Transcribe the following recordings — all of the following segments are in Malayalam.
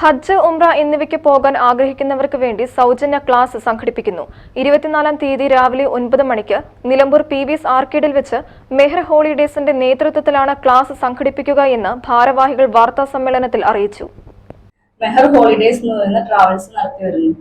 ഹജ്ജ് ഉംറ എന്നിവയ്ക്ക് പോകാൻ ആഗ്രഹിക്കുന്നവർക്ക് വേണ്ടി സൗജന്യ ക്ലാസ് സംഘടിപ്പിക്കുന്നു. ഇരുപത്തിനാലാം തീയതി രാവിലെ ഒൻപത് മണിക്ക് നിലമ്പൂർ പി വി എസ് ആർക്കേഡിൽ വെച്ച് മെഹർ ഹോളിഡേസിന്റെ നേതൃത്വത്തിലാണ് ക്ലാസ് സംഘടിപ്പിക്കുക എന്ന് ഭാരവാഹികൾ വാർത്താ സമ്മേളനത്തിൽ അറിയിച്ചു. മെഹർ ഹോളിഡേസ് ട്രാവൽസ് നടത്തി വരുന്നു.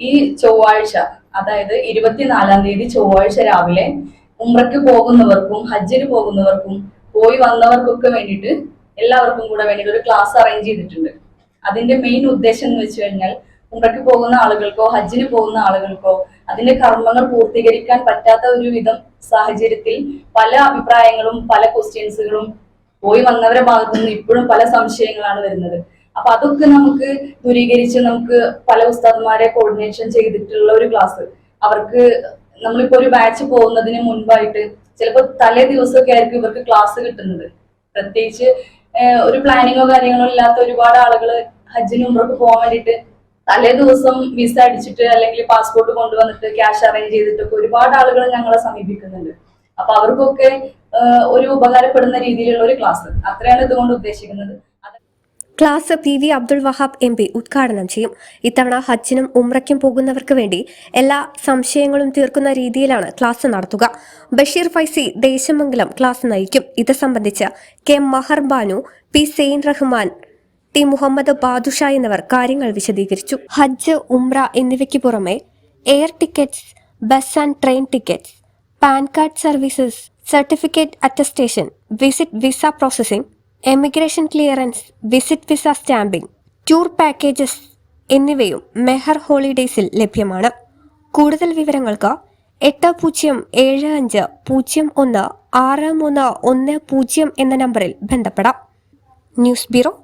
ഈ ചൊവ്വാഴ്ച അതായത് ഇരുപത്തിനാലാം തീയതി ചൊവ്വാഴ്ച രാവിലെ ഉംറയ്ക്ക് പോകുന്നവർക്കും ഹജ്ജിന് പോകുന്നവർക്കും പോയി വന്നവർക്കൊക്കെ വേണ്ടിയിട്ട് എല്ലാവർക്കും കൂടെ വേണ്ടിയിട്ട് ഒരു ക്ലാസ് അറേഞ്ച് ചെയ്തിട്ടുണ്ട്. അതിന്റെ മെയിൻ ഉദ്ദേശം എന്ന് വെച്ച് കഴിഞ്ഞാൽ ഉംറയ്ക്ക് പോകുന്ന ആളുകൾക്കോ ഹജ്ജിന് പോകുന്ന ആളുകൾക്കോ അതിന്റെ കർമ്മങ്ങൾ പൂർത്തീകരിക്കാൻ പറ്റാത്ത ഒരു വിധം സാഹചര്യത്തിൽ പല അഭിപ്രായങ്ങളും പല ക്വസ്റ്റ്യൻസുകളും പോയി വന്നവരുടെ ഭാഗത്തു നിന്ന് ഇപ്പോഴും പല സംശയങ്ങളാണ് വരുന്നത്. അപ്പൊ അതൊക്കെ നമുക്ക് ദൂരീകരിച്ച് നമുക്ക് പല ഉസ്താദ്മാരെ കോർഡിനേഷൻ ചെയ്തിട്ടുള്ള ഒരു ക്ലാസ് അവർക്ക് നമ്മളിപ്പോ ഒരു ബാച്ച് പോകുന്നതിന് മുൻപായിട്ട് ചിലപ്പോൾ തലേ ദിവസമൊക്കെ ആയിരിക്കും ഇവർക്ക് ക്ലാസ് കിട്ടുന്നത്. പ്രത്യേകിച്ച് ഒരു പ്ലാനിങ്ങോ കാര്യങ്ങളോ ഇല്ലാത്ത ഒരുപാട് ആളുകൾ ഹജ്ജിന് ഉമ്രക്ക് പോകാൻ വേണ്ടിയിട്ട് തലേ ദിവസം വിസ അടിച്ചിട്ട് അല്ലെങ്കിൽ പാസ്പോർട്ട് കൊണ്ടുവന്നിട്ട് ക്യാഷ് അറേഞ്ച് ചെയ്തിട്ടൊക്കെ ഒരുപാട് ആളുകൾ ഞങ്ങളെ സമീപിക്കുന്നുണ്ട്. അപ്പൊ അവർക്കൊക്കെ ഒരു ഉപകാരപ്പെടുന്ന രീതിയിലുള്ള ഒരു ക്ലാസ് അത്രയാണ് ഇതുകൊണ്ട് ഉദ്ദേശിക്കുന്നത്. Class P V Abdul Wahab M P ഉദ്ഘാടനം ചെയ്യും. ഇത്തവണ ഹജ്ജിനും ഉമ്രയ്ക്കും പോകുന്നവർക്ക് വേണ്ടി എല്ലാ സംശയങ്ങളും തീർക്കുന്ന രീതിയിലാണ് ക്ലാസ് നടത്തുക. ബഷീർ ഫൈസി ദേശമംഗലം ക്ലാസ് നയിക്കും. ഇത് സംബന്ധിച്ച് K Mehar Banu P Zain Rahman T Muhammad Badusha എന്നിവർ കാര്യങ്ങൾ വിശദീകരിച്ചു. ഹജ്ജ് ഉംറ എന്നിവയ്ക്ക് പുറമെ air tickets bus and train tickets PAN card services certificate attestation visit visa processing emigration clearance visit visa stamping tour packages എന്നിവയും മെഹർ ഹോളിഡേയ്സിൽ ലഭ്യമാണ്. കൂടുതൽ വിവരങ്ങൾക്ക് എട്ട് പൂജ്യം ഏഴ് അഞ്ച് പൂജ്യം ഒന്ന് ആറ് മൂന്ന് ഒന്ന് പൂജ്യം എന്ന നമ്പറിൽ ബന്ധപ്പെടാം. News bureau